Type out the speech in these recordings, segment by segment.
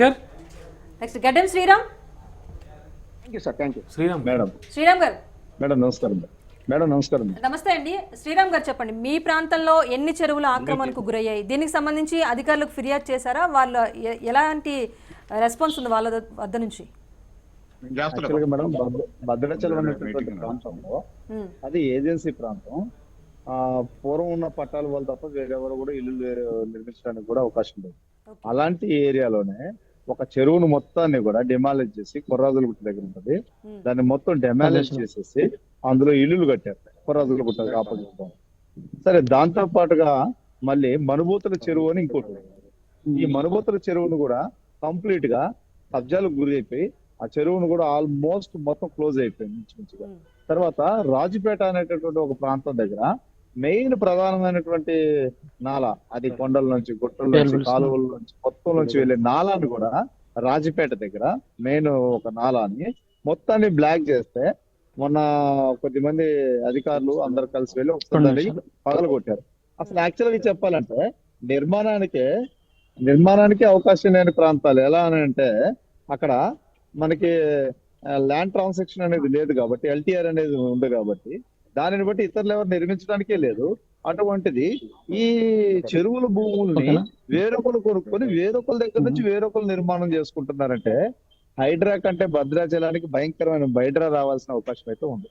గారు? Next Gaddam Sriram. Thank you sir thank you Sriram. Madam Sriram గారు. Madam నమస్కారం madam. నమస్కారం. నమస్తే అండి. శ్రీరామ్ గారు చెప్పండి మీ ప్రాంతంలో ఎన్ని చెరువులు ఆక్రమణకు గురయ్యాయి? దీనికి సంబంధించి అధికారులకు ఫిర్యాదు చేశారా? వాళ్ళ ఎలాంటి రెస్పాన్స్ ఉంది వాళ్ళ వద్ద నుంచి? మేడం భద్ర- భద్రాచలం అనేటటువంటి ప్రాంతంలో అది ఏజెన్సీ ప్రాంతం. ఆ పూర్వం ఉన్న పట్టాల వాళ్ళు తప్ప వేరెవరు కూడా ఇల్లు నిర్మించడానికి కూడా అవకాశం లేదు. అలాంటి ఏరియాలోనే ఒక చెరువును మొత్తాన్ని కూడా డిమాలిజ్ చేసి కొర్రాజుల గుట్ట దగ్గర ఉంటుంది. దాన్ని మొత్తం డెమాలిజ్ చేసేసి అందులో ఇల్లులు కట్టారు. కొర్రాజుల గుట్ట ఆపోజిట్ సరే దాంతో పాటుగా మళ్ళీ మనుబూతుల చెరువు అని ఇంకోటి. ఈ మనుబూతుల చెరువును కూడా కంప్లీట్గా కబ్జాలకు గురి అయిపోయి ఆ చెరువును కూడా ఆల్మోస్ట్ మొత్తం క్లోజ్ అయిపోయింది. తర్వాత రాజుపేట అనేటటువంటి ఒక ప్రాంతం దగ్గర మెయిన్ ప్రధానమైనటువంటి నాల అది కొండల నుంచి గుట్టల నుంచి కాలువల నుంచి మొత్తం నుంచి వెళ్ళే నాలాన్ని కూడా రాజుపేట దగ్గర మెయిన్ ఒక నాలాని మొత్తాన్ని బ్లాక్ చేస్తే మొన్న కొద్దిమంది అధికారులు అందరు కలిసి వెళ్ళి ఒకసారి పగలు కొట్టారు అసలు యాక్చువల్గా చెప్పాలంటే నిర్మాణానికే నిర్మాణానికి అవకాశం లేని ప్రాంతాలు ఎలా అని అంటే అక్కడ మనకి ల్యాండ్ ట్రాన్సాక్షన్ అనేది లేదు కాబట్టి ఎల్టీఆర్ అనేది ఉంది కాబట్టి దానిని బట్టి ఇతరులు ఎవరు నిర్మించడానికే లేదు. అటువంటిది ఈ చెరువుల భూముల్ని వేరొకరు కొనుక్కొని వేరొకరి దగ్గర నుంచి వేరొకరు నిర్మాణం చేసుకుంటున్నారంటే హైడ్రా కంటే భద్రాచలానికి భయంకరమైన బైడ్రా రావాల్సిన అవకాశం అయితే ఉంది.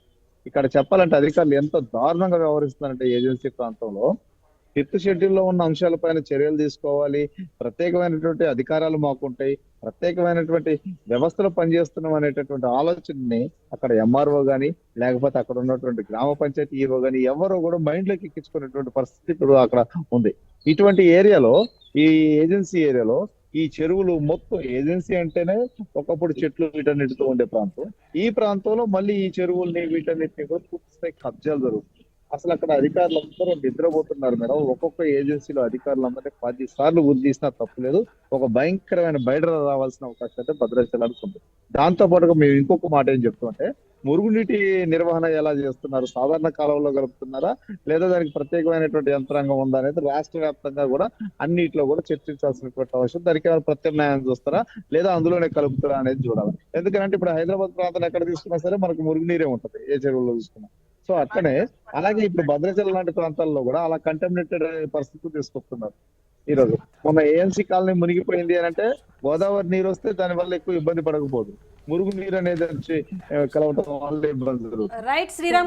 ఇక్కడ చెప్పాలంటే అధికారులు ఎంత దారుణంగా వ్యవహరిస్తున్నారంటే ఏజెన్సీ ప్రాంతంలో. ఫిఫ్త్ షెడ్యూల్లో ఉన్న అంశాలపైన చర్యలు తీసుకోవాలి. ప్రత్యేకమైనటువంటి అధికారాలు మాకుంటాయి. ప్రత్యేకమైనటువంటి వ్యవస్థలో పనిచేస్తున్నాం అనేటటువంటి ఆలోచనని అక్కడ ఎంఆర్ఓ గాని లేకపోతే అక్కడ ఉన్నటువంటి గ్రామ పంచాయతీ ఈవో గాని ఎవరో కూడా మైండ్లోకి ఎక్కించుకునేటువంటి పరిస్థితి ఇప్పుడు అక్కడ ఉంది. ఇటువంటి ఏరియాలో ఈ ఏజెన్సీ ఏరియాలో ఈ చెరువులు మొత్తం ఏజెన్సీ అంటేనే ఒకప్పుడు చెట్లు వీటన్నిటితో ఉండే ప్రాంతం. ఈ ప్రాంతంలో మళ్ళీ ఈ చెరువుల్ని వీటన్నిటిని కూడా పూర్తి స్థాయి కబ్జాలు జరుగుతుంది అసలు అక్కడ అధికారులు అందరూ నిద్రపోతున్నారు మేడం. ఒక్కొక్క ఏజెన్సీలో అధికారులు అధికారులందరినీ పది సార్లు గుర్తు తీసినా తప్పులేదు ఒక భయంకరమైన బయట రావాల్సిన అవకాశం అయితే భద్రాచలానికి ఉంది దాంతో పాటుగా మేము ఇంకొక మాట ఏం చెప్తుంటే మురుగునీటి నిర్వహణ ఎలా చేస్తున్నారు? సాధారణ కాలంలో కలుపుతున్నారా లేదా దానికి ప్రత్యేకమైనటువంటి యంత్రాంగం ఉందా అనేది రాష్ట్ర వ్యాప్తంగా కూడా అన్నిట్లో కూడా చర్చించాల్సినటువంటి అవసరం. దానికి ఏమైనా ప్రత్యామ్నాయం చూస్తారా? లేదా అందులోనే కలుపుతారా అనేది చూడాలి. ఎందుకంటే ఇప్పుడు హైదరాబాద్ ప్రాంతం ఎక్కడ తీసుకున్నా సరే మనకు మురుగునీరే ఉంటది. ఏ చెరువులో తీసుకున్నా. సో అట్లనే అలాగే ఇప్పుడు భద్రాచలం లాంటి ప్రాంతాల్లో కూడా అలా కంటెమినేటెడ్ పరిస్థితి తీసుకొస్తున్నారు. ఈ రోజు మొన్న ఏఎన్సీ కాలనీ మునిగిపోయింది అని అంటే గోదావరి నీరు వస్తే దాని వల్ల ఎక్కువ ఇబ్బంది పడకపోదు. మురుగు నీరు అనేది వచ్చి కలవటం వల్ల ఇబ్బంది జరుగుతుంది రైట్ శ్రీరామ్